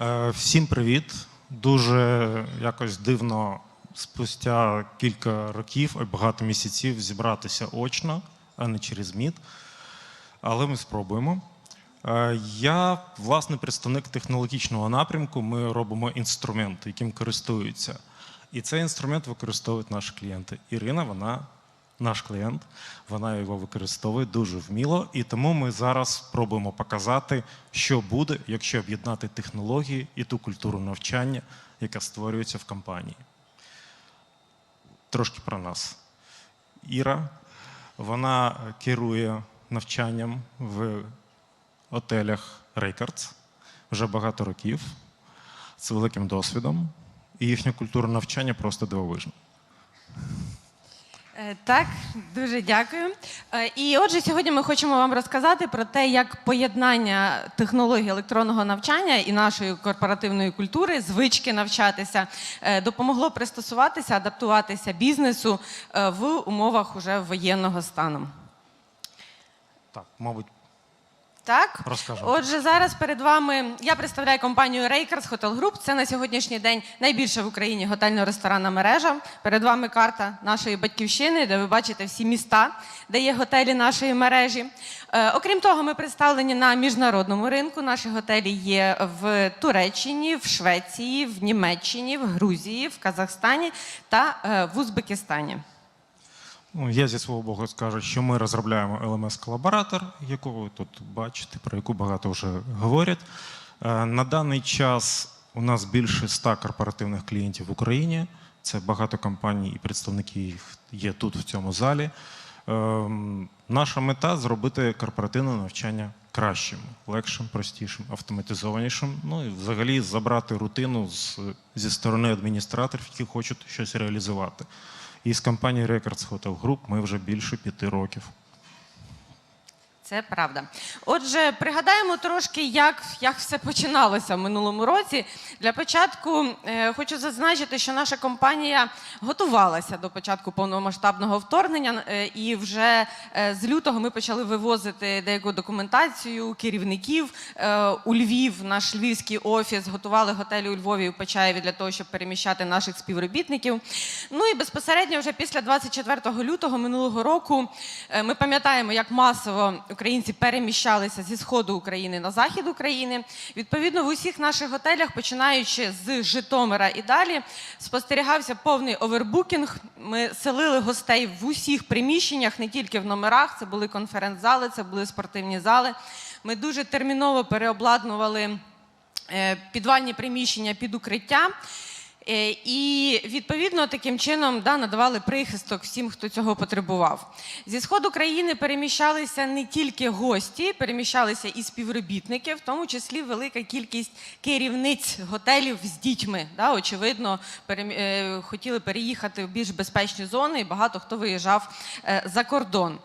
Е, Всім привіт. Дуже якось дивно спустя кілька років і багато місяців зібратися очно, а не через МІД. Але ми спробуємо. Е, Я власне представник технологічного напрямку. Ми робимо інструмент, яким користуються. І цей інструмент використовують наші клієнти. Ірина, вона наш клієнт, вона його використовує дуже вміло. І тому ми зараз спробуємо показати, що буде, якщо об'єднати технології і ту культуру навчання, яка створюється в компанії. Трошки про нас. Іра, вона керує навчанням в отелях Рейкардс вже багато років з великим досвідом. І їхня культура навчання просто дивовижна. Е, Так, дуже дякую. Е, І отже, сьогодні ми хочемо вам розказати про те, як поєднання технологій електронного навчання і нашої корпоративної культури, звички навчатися, е, допомогло пристосуватися, адаптуватися бізнесу в умовах уже воєнного стану. Так, мабуть, Так, Розкажемо. отже, зараз перед вами я представляю компанію Рейкерс Hotel Group. Це на сьогоднішній день найбільша в Україні готельно-ресторанна мережа. Перед вами карта нашої батьківщини, де ви бачите всі міста, де є готелі нашої мережі. Е, окрім того, ми представлені на міжнародному ринку. Наші готелі є в Туреччині, в Швеції, в Німеччині, в Грузії, в Казахстані та е, в Узбекистані. Ну, я зі свого боку скажу, що ми розробляємо LMS-колаборатор, якого ви тут бачите, про яку багато вже говорять. Е, На даний час у нас більше 100 корпоративних клієнтів в Україні. Це багато компаній і представники їх є тут, в цьому залі. Ем, Наша мета зробити корпоративне навчання кращим, легшим, простішим, автоматизованішим. Ну і взагалі забрати рутину з, зі сторони адміністраторів, які хочуть щось реалізувати. І з компанією Records Hotel Group ми вже більше п'яти років. Це правда. Отже, пригадаємо трошки, як, як все починалося в минулому році. Для початку е, хочу зазначити, що наша компанія готувалася до початку повномасштабного вторгнення, е, і вже е, з лютого ми почали вивозити деяку документацію керівників е, у Львів. Наш львівський офіс готували готелі у Львові і у Почаєві для того, щоб переміщати наших співробітників. Ну і безпосередньо вже після 24 лютого минулого року е, ми пам'ятаємо, як масово українці переміщалися зі сходу України на захід України. Відповідно, в усіх наших готелях, починаючи з Житомира і далі, спостерігався повний овербукінг. Ми селили гостей в усіх приміщеннях, не тільки в номерах. Це були конференц-зали, це були спортивні зали. Ми дуже терміново переобладнували е, підвальні приміщення під укриття. Е, І відповідно таким чином да, надавали прихисток всім, хто цього потребував. Зі сходу країни переміщалися не тільки гості, переміщалися і співробітники, в тому числі велика кількість керівниць готелів з дітьми. Да, очевидно, перемі- е, хотіли переїхати в більш безпечні зони, і багато хто виїжджав е, за кордон.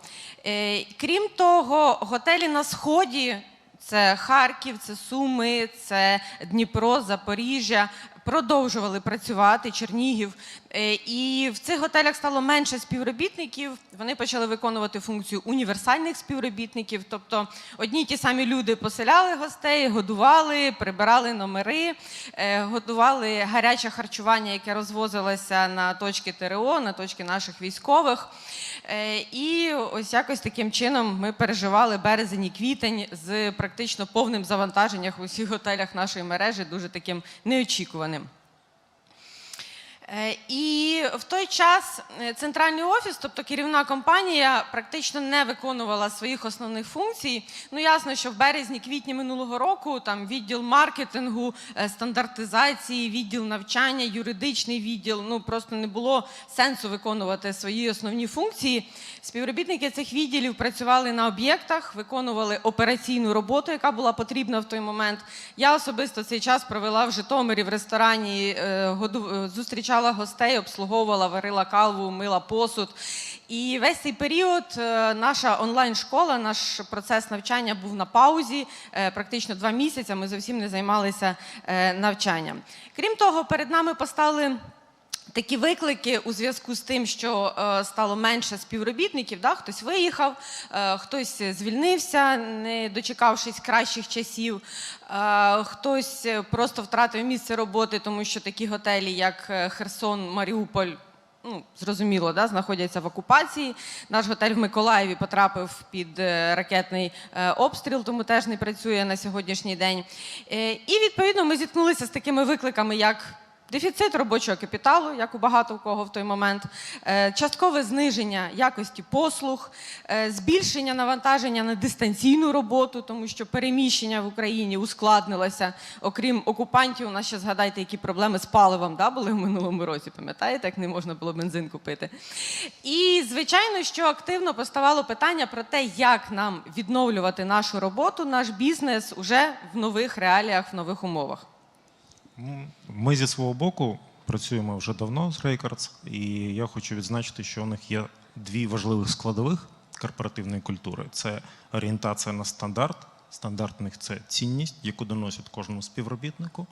Крім того, готелі на сході. Це Харків, це Суми, це Дніпро, Запоріжжя. Продовжували працювати Чернігів. Е, І в цих готелях стало менше співробітників. Вони почали виконувати функцію універсальних співробітників. Тобто одні ті самі люди поселяли гостей, годували, прибирали номери, е, готували гаряче харчування, яке розвозилося на точки ТРО, на точки наших військових. Е, І ось якось таким чином ми переживали березень і квітень з практично повним завантаженням в усіх готелях нашої мережі, дуже таким неочікуваним. Е, І в той час е, центральний офіс, тобто керівна компанія, практично не виконувала своїх основних функцій. Ну ясно, що в березні-квітні минулого року там відділ маркетингу, е, стандартизації, відділ навчання, юридичний відділ. Ну просто не було сенсу виконувати свої основні функції. Співробітники цих відділів працювали на об'єктах, виконували операційну роботу, яка була потрібна в той момент. Я особисто цей час провела в Житомирі в ресторані, е, зустрічала гостей, обслуговувала, варила каву, мила посуд. І весь цей період е, наша онлайн-школа, наш процес навчання був на паузі. Е, Практично два місяці ми зовсім не займалися е, навчанням. Крім того, перед нами постали Такі виклики у зв'язку з тим, що е, стало менше співробітників, да? хтось виїхав, е, хтось звільнився, не дочекавшись кращих часів, е, хтось просто втратив місце роботи, тому що такі готелі, як Херсон, Маріуполь, ну, зрозуміло, да, знаходяться в окупації. Наш готель в Миколаєві потрапив під ракетний обстріл, тому теж не працює на сьогоднішній день. І відповідно ми зіткнулися з такими викликами, як Дефіцит робочого капіталу, як у багато у кого в той момент, е, часткове зниження якості послуг, е, збільшення навантаження на дистанційну роботу, тому що переміщення в Україні ускладнилося. Окрім окупантів, у нас ще згадайте, які проблеми з паливом да, були в минулому році. Пам'ятаєте, як не можна було бензин купити. І звичайно, що активно поставало питання про те, як нам відновлювати нашу роботу, наш бізнес уже в нових реаліях, в нових умовах. М, Ми зі свого боку працюємо вже давно з Records, і я хочу відзначити, що у них є дві важливих складових корпоративної культури: це орієнтація на стандарт. Стандарт у них це цінність, яку доносять кожному співробітнику.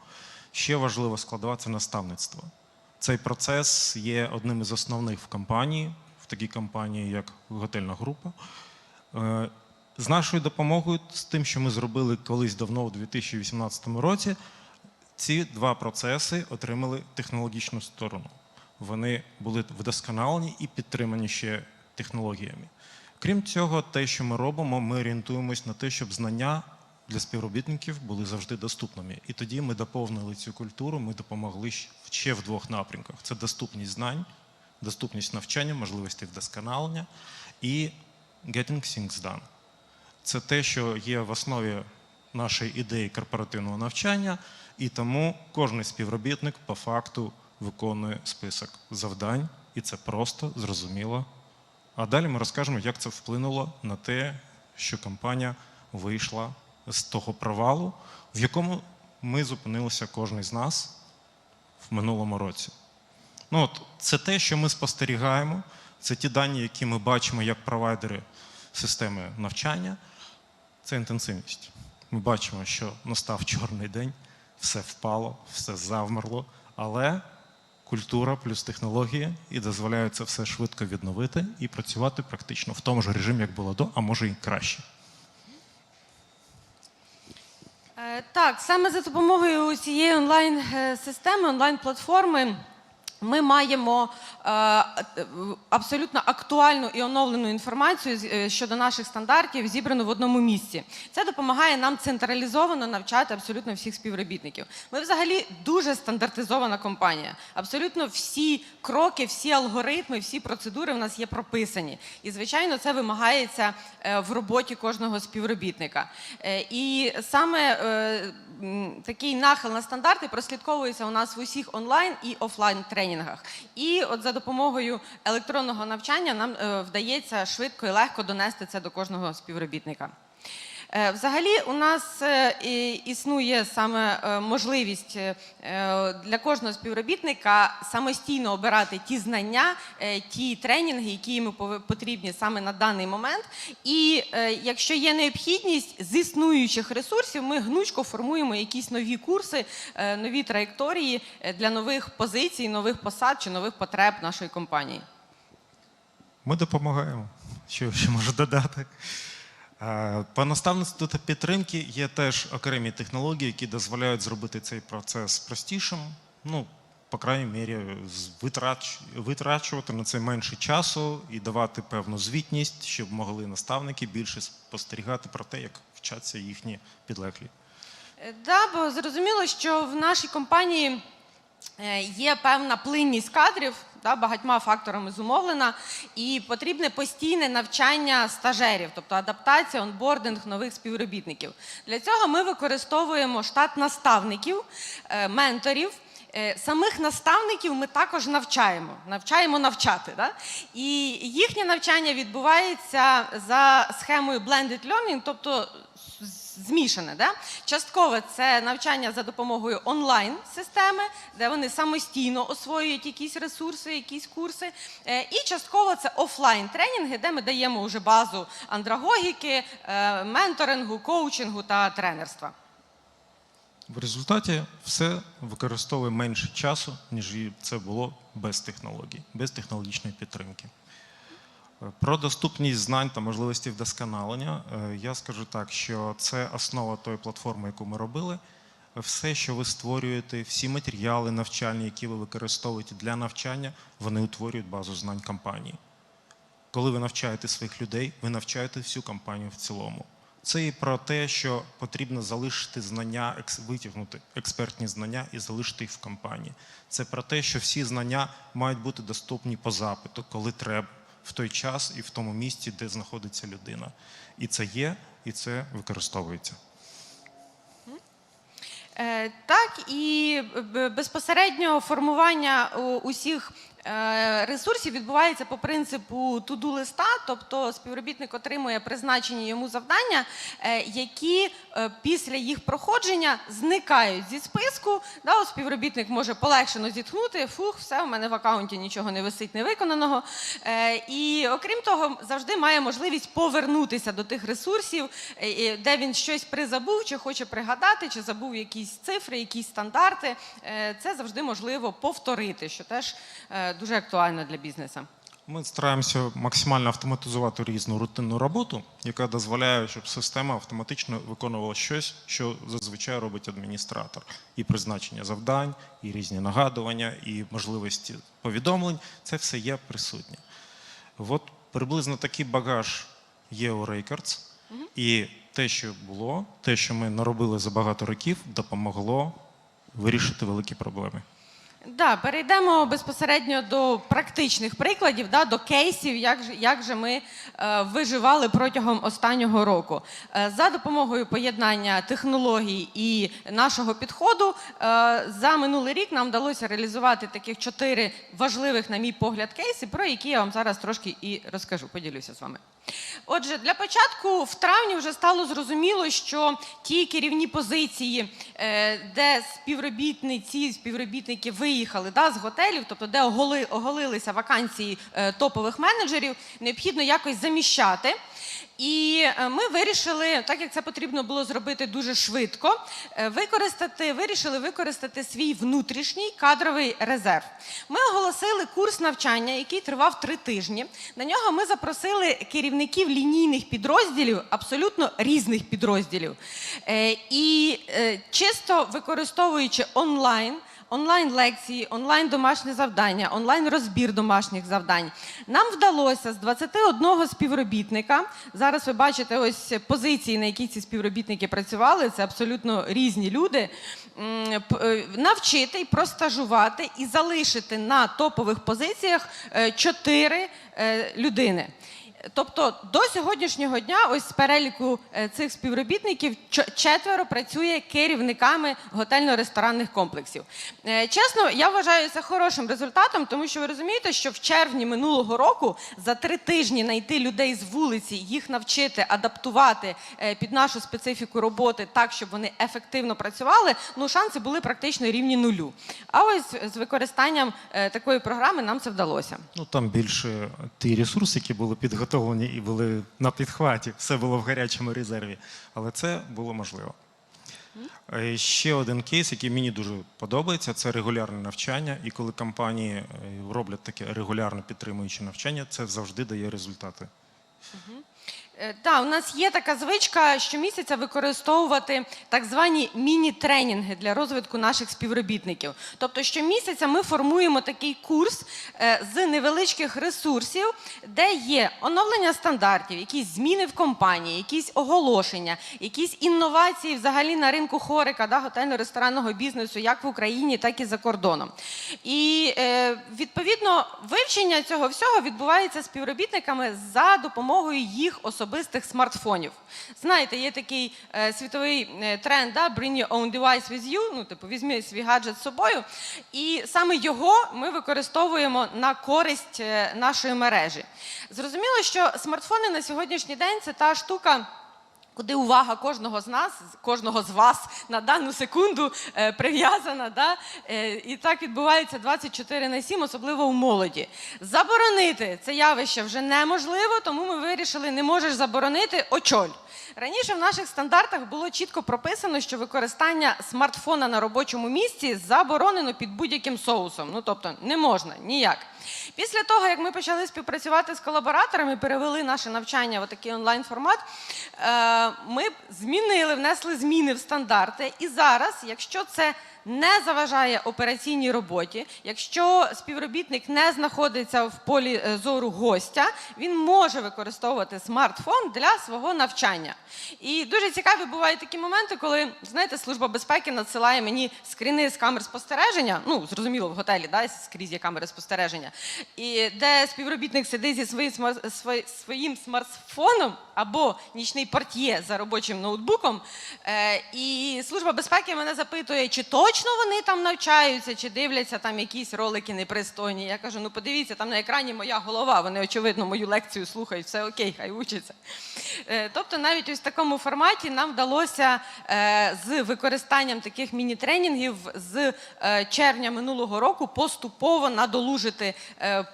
Ще важлива складова це наставництво. Цей процес є одним із основних в компанії, в такій компанії, як готельна група. Е, З нашою допомогою, з тим, що ми зробили колись давно, у 2018 році, ці два процеси отримали технологічну сторону. Вони були вдосконалені і підтримані ще технологіями. Крім цього, те, що ми робимо, ми орієнтуємось на те, щоб знання для співробітників були завжди доступними. І тоді ми доповнили цю культуру, ми допомогли ще в двох напрямках: це доступність знань, доступність навчання, можливості вдосконалення і getting things done. Це те, що є в основі нашої ідеї корпоративного навчання, і тому кожен співробітник по факту виконує список завдань, і це просто зрозуміло. А далі ми розкажемо, як це вплинуло на те, що компанія вийшла з того провалу, в якому ми зупинилися кожен з нас в минулому році. Ну, от, це те, що ми спостерігаємо, це ті дані, які ми бачимо як провайдери системи навчання, це інтенсивність. Ми бачимо, що настав чорний день, все впало, все завмерло, але культура плюс технологія і дозволяє це все швидко відновити і працювати практично в тому ж режимі, як було до, а може і краще. Е, Так, саме за допомогою цієї онлайн-системи, онлайн-платформи. Ми маємо е, абсолютно актуальну і оновлену інформацію е, щодо наших стандартів, зібрану в одному місці. Це допомагає нам централізовано навчати абсолютно всіх співробітників. Ми взагалі дуже стандартизована компанія. Абсолютно всі кроки, всі алгоритми, всі процедури в нас є прописані. І, звичайно, це вимагається е, в роботі кожного співробітника. І саме такий нахил на стандарти прослідковується у нас в усіх онлайн і офлайн тренінгах. І от за допомогою електронного навчання нам е, вдається швидко і легко донести це до кожного співробітника. Е, Взагалі, у нас е, існує саме е, можливість для кожного співробітника самостійно обирати ті знання, ті тренінги, які йому потрібні саме на даний момент. І якщо є необхідність з існуючих ресурсів, ми гнучко формуємо якісь нові курси, нові траєкторії для нових позицій, нових посад чи нових потреб нашої компанії. Ми допомагаємо. Що ще можу додати? Е, По наставництву та підтримки є теж окремі технології, які дозволяють зробити цей процес простішим. Ну, по крайній мірі, витрач, витрачувати на це менше часу і давати певну звітність, щоб могли наставники більше спостерігати про те, як вчаться їхні підлеглі. Е, Да, бо зрозуміло, що в нашій компанії є певна плинність кадрів, да, багатьма факторами зумовлена, і потрібне постійне навчання стажерів, тобто адаптація, онбординг нових співробітників. Для цього ми використовуємо штат наставників, е, менторів. Е, Самих наставників ми також навчаємо, навчаємо навчати. Да? І їхнє навчання відбувається за схемою blended learning, тобто змішане. Да? Частково це навчання за допомогою онлайн-системи, де вони самостійно освоюють якісь ресурси, якісь курси. Е, І частково це офлайн-тренінги, де ми даємо вже базу андрагогіки, е, менторингу, коучингу та тренерства. В результаті все використовує менше часу, ніж це було без технологій, без технологічної підтримки. Е, Про доступність знань та можливості вдосконалення е, я скажу так, що це основа тої платформи, яку ми робили. Все, що ви створюєте, всі матеріали навчальні, які ви використовуєте для навчання, вони утворюють базу знань компанії. Коли ви навчаєте своїх людей, ви навчаєте всю компанію в цілому. Це і про те, що потрібно залишити знання, витягнути експертні знання і залишити їх в компанії. Це про те, що всі знання мають бути доступні по запиту, коли треба, в той час і в тому місці, де знаходиться людина. І це є, і це використовується. Е, Так, і б- безпосередньо формування усіх е, ресурсів відбувається по принципу туду листа, тобто співробітник отримує призначені йому завдання, е, які е, після їх проходження зникають зі списку. Да, співробітник може полегшено зітхнути, фух, все, в мене в аккаунті нічого не висить невиконаного. Е, І окрім того, завжди має можливість повернутися до тих ресурсів, е, е, де він щось призабув, чи хоче пригадати, чи забув якісь цифри, якісь стандарти. Е, Це завжди можливо повторити, що теж е, дуже актуально для бізнесу. Ми стараємося максимально автоматизувати різну рутинну роботу, яка дозволяє, щоб система автоматично виконувала щось, що зазвичай робить адміністратор. І призначення завдань, і різні нагадування, і можливості повідомлень це все є присутнє. От приблизно такий багаж є у Records, і те, що було, те, що ми наробили за багато років, допомогло вирішити великі проблеми. Да, перейдемо безпосередньо до практичних прикладів, да, до кейсів, як же, як же ми е, виживали протягом останнього року. Е, за допомогою поєднання технологій і нашого підходу е, за минулий рік нам вдалося реалізувати таких чотири важливих, на мій погляд, кейси, про які я вам зараз трошки і розкажу, поділюся з вами. Отже, для початку в травні вже стало зрозуміло, що ті керівні позиції, е, де співробітниці, співробітники виїхали да, з готелів, тобто де оголи, оголилися вакансії е, топових менеджерів, необхідно якось заміщати. І е, ми вирішили, так як це потрібно було зробити дуже швидко, е, використати, вирішили використати свій внутрішній кадровий резерв. Ми оголосили курс навчання, який тривав три тижні. На нього ми запросили керівників лінійних підрозділів, абсолютно різних підрозділів. Е, І чисто використовуючи онлайн. Онлайн лекції, онлайн домашні завдання, онлайн розбір домашніх завдань. Нам вдалося з 21 співробітника. Зараз ви бачите ось позиції, на які ці співробітники працювали. Це абсолютно різні люди. е, Навчити і простажувати і залишити на топових позиціях е, чотири е, людини. Тобто до сьогоднішнього дня, ось з переліку е, цих співробітників, четверо працює керівниками готельно-ресторанних комплексів. Е, Чесно, я вважаю це хорошим результатом, тому що ви розумієте, що в червні минулого року за три тижні знайти людей з вулиці, їх навчити, адаптувати е, під нашу специфіку роботи так, щоб вони ефективно працювали, ну шанси були практично рівні нулю. А ось з використанням такої програми нам це вдалося. Ну там більше ті ресурси, які були підготовлені і були на підхваті, все було в гарячому резерві. Але це було можливо. Е, Ще один кейс, який мені дуже подобається, це регулярне навчання. І коли компанії е, роблять таке регулярно підтримуюче навчання, це завжди дає результати. Так, у нас є така звичка щомісяця використовувати так звані міні-тренінги для розвитку наших співробітників. Тобто щомісяця ми формуємо такий курс е, з невеличких ресурсів, де є оновлення стандартів, якісь зміни в компанії, якісь оголошення, якісь інновації взагалі на ринку хорика, да, готельно-ресторанного бізнесу, як в Україні, так і за кордоном. І е, відповідно вивчення цього всього відбувається співробітниками за допомогою їх особистих смартфонів. Знаєте, є такий е, світовий е, тренд, да, bring your own device with you, ну, типу, візьми свій гаджет з собою. І саме його ми використовуємо на користь е, нашої мережі. Зрозуміло, що смартфони на сьогоднішній день це та штука. Куди увага кожного з нас, кожного з вас на дану секунду е, прив'язана, да? е, і так відбувається 24 на 7, особливо у молоді. Заборонити це явище вже неможливо, тому ми вирішили, не можеш заборонити очоль. Раніше в наших стандартах було чітко прописано, що використання смартфона на робочому місці заборонено під будь-яким соусом. Ну тобто не можна ніяк. Після того, як ми почали співпрацювати з колабораторами, перевели наше навчання в такий онлайн формат. е, Ми змінили, внесли зміни в стандарти. І зараз, якщо це не заважає операційній роботі, якщо співробітник не знаходиться в полі е, зору гостя, він може використовувати смартфон для свого навчання. І дуже цікаві бувають такі моменти, коли знаєте, служба безпеки надсилає мені скріни з камер спостереження. Ну зрозуміло, в готелі да, скрізь є камери спостереження, і де співробітник сидить зі своїм смар- своїм смартфоном або нічний портьє за робочим ноутбуком. Е, і служба безпеки мене запитує, чи точно вони там навчаються, чи дивляться там якісь ролики непристойні. Я кажу: ну подивіться, там на екрані моя голова. Вони очевидно мою лекцію слухають, все окей, хай учаться. Е, тобто, навіть ось в такому форматі нам вдалося е, з використанням таких міні-тренінгів з червня минулого року поступово надолужити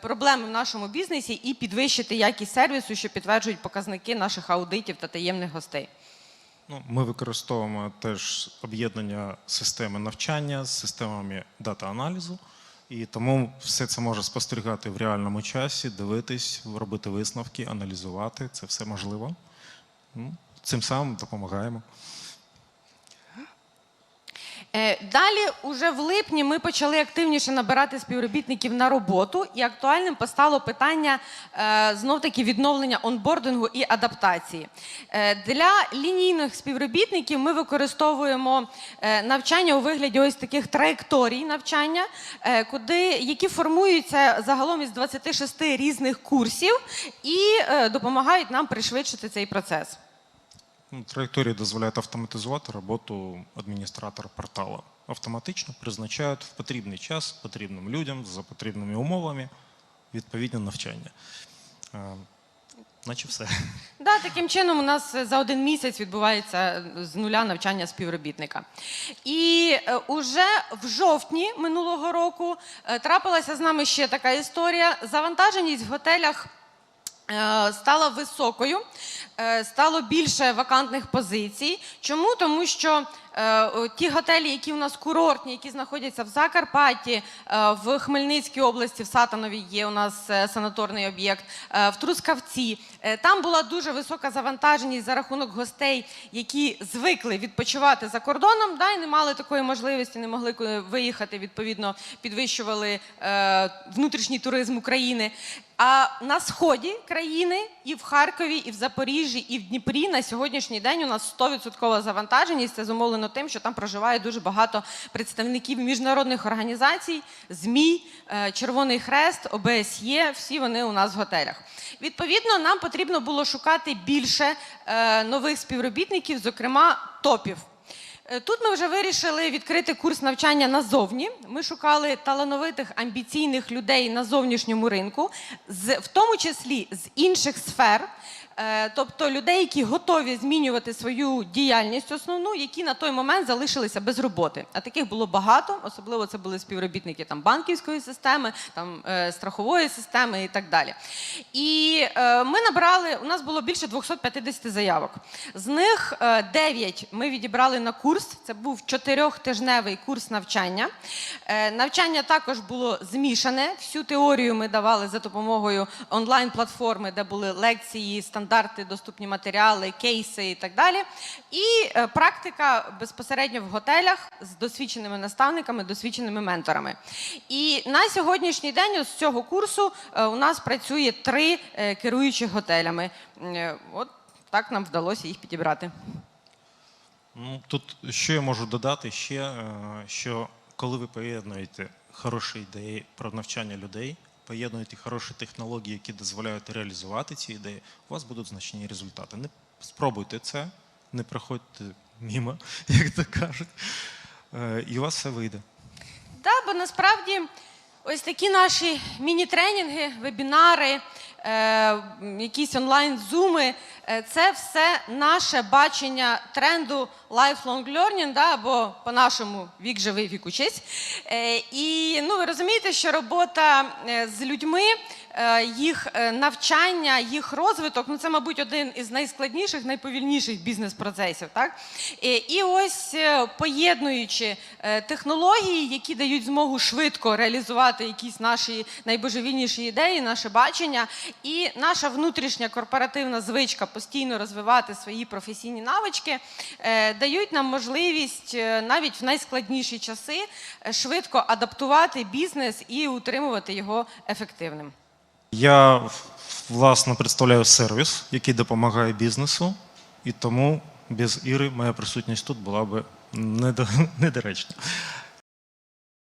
проблеми в нашому бізнесі і підвищити якість сервісу, що підтверджують показники наших аудитів та таємних гостей. Ну, ми використовуємо теж об'єднання системи навчання з системами дата-аналізу, і тому все це може спостерігати в реальному часі, дивитись, робити висновки, аналізувати. Це все можливо. Ну, цим самим допомагаємо. Е, Далі, уже в липні, ми почали активніше набирати співробітників на роботу, і актуальним постало питання знов таки відновлення онбордингу і адаптації. Е, Для лінійних співробітників ми використовуємо е, навчання у вигляді ось таких траєкторій навчання, е, куди які формуються загалом із 26 різних курсів і е, допомагають нам пришвидшити цей процес. Ну, Траєкторії дозволяють автоматизувати роботу адміністратора порталу. Автоматично призначають в потрібний час потрібним людям за потрібними умовами відповідне навчання. Е, Наче все. Да, таким чином у нас е, за один місяць відбувається е, з нуля навчання співробітника. І е, уже в жовтні минулого року трапилася з нами ще така історія. Завантаженість в готелях стала високою, е, стало більше вакантних позицій. Чому? Тому що е, ті готелі, які у нас курортні, які знаходяться в Закарпатті, е, в Хмельницькій області, в Сатанові є у нас е, санаторний об'єкт, е, в Трускавці. Е, Там була дуже висока завантаженість за рахунок гостей, які звикли відпочивати за кордоном, да, і не мали такої можливості, не могли е, виїхати, відповідно, підвищували е, внутрішній туризм України. А на сході країни і в Харкові, і в Запоріжжі, і в Дніпрі на сьогоднішній день у нас 100% завантаженість. Це зумовлено тим, що там проживає дуже багато представників міжнародних організацій, ЗМІ, е, Червоний Хрест, ОБСЄ. Всі вони у нас в готелях. Відповідно, нам потрібно було шукати більше е, нових співробітників, зокрема топів. Е, Тут ми вже вирішили відкрити курс навчання назовні. Ми шукали талановитих амбіційних людей на зовнішньому ринку, в тому числі з інших сфер. Е, Тобто людей, які готові змінювати свою діяльність основну, які на той момент залишилися без роботи. А таких було багато, особливо це були співробітники там банківської системи, там е, страхової системи і так далі. І е, ми набрали, у нас було більше 250 заявок. З них е, 9 ми відібрали на курс. Це був чотирьохтижневий курс навчання. Навчання також було змішане. Всю теорію ми давали за допомогою онлайн-платформи, де були лекції, стандарти, доступні матеріали, кейси і так далі. І е, практика безпосередньо в готелях з досвідченими наставниками, досвідченими менторами. І на сьогоднішній день з цього курсу е, у нас працює три е, керуючих готелями. От так нам вдалося їх підібрати. Ну, тут що я можу додати ще, що коли ви поєднуєте хороші ідеї про навчання людей, поєднуєте хороші технології, які дозволяють реалізувати ці ідеї, у вас будуть значні результати. Не спробуйте це, не проходьте мімо, як то кажуть, е, і у вас все вийде. Да, бо насправді ось такі наші міні-тренінги, вебінари, якісь онлайн-зуми Е, Це все наше бачення тренду lifelong learning, да, або по-нашому вік живий, вік учись. Е, І ну, ви розумієте, що робота е, з людьми, е, їх е, навчання, їх розвиток ну, це, мабуть, один із найскладніших, найповільніших бізнес-процесів. Так? Е, І ось е, поєднуючи е, технології, які дають змогу швидко реалізувати якісь наші найбожевільніші ідеї, наше бачення, і наша внутрішня корпоративна звичка постійно розвивати свої професійні навички, е, дають нам можливість е, навіть в найскладніші часи е, швидко адаптувати бізнес і утримувати його ефективним. Я власне представляю сервіс, який допомагає бізнесу, і тому без Іри моя присутність тут була би недо- недоречна.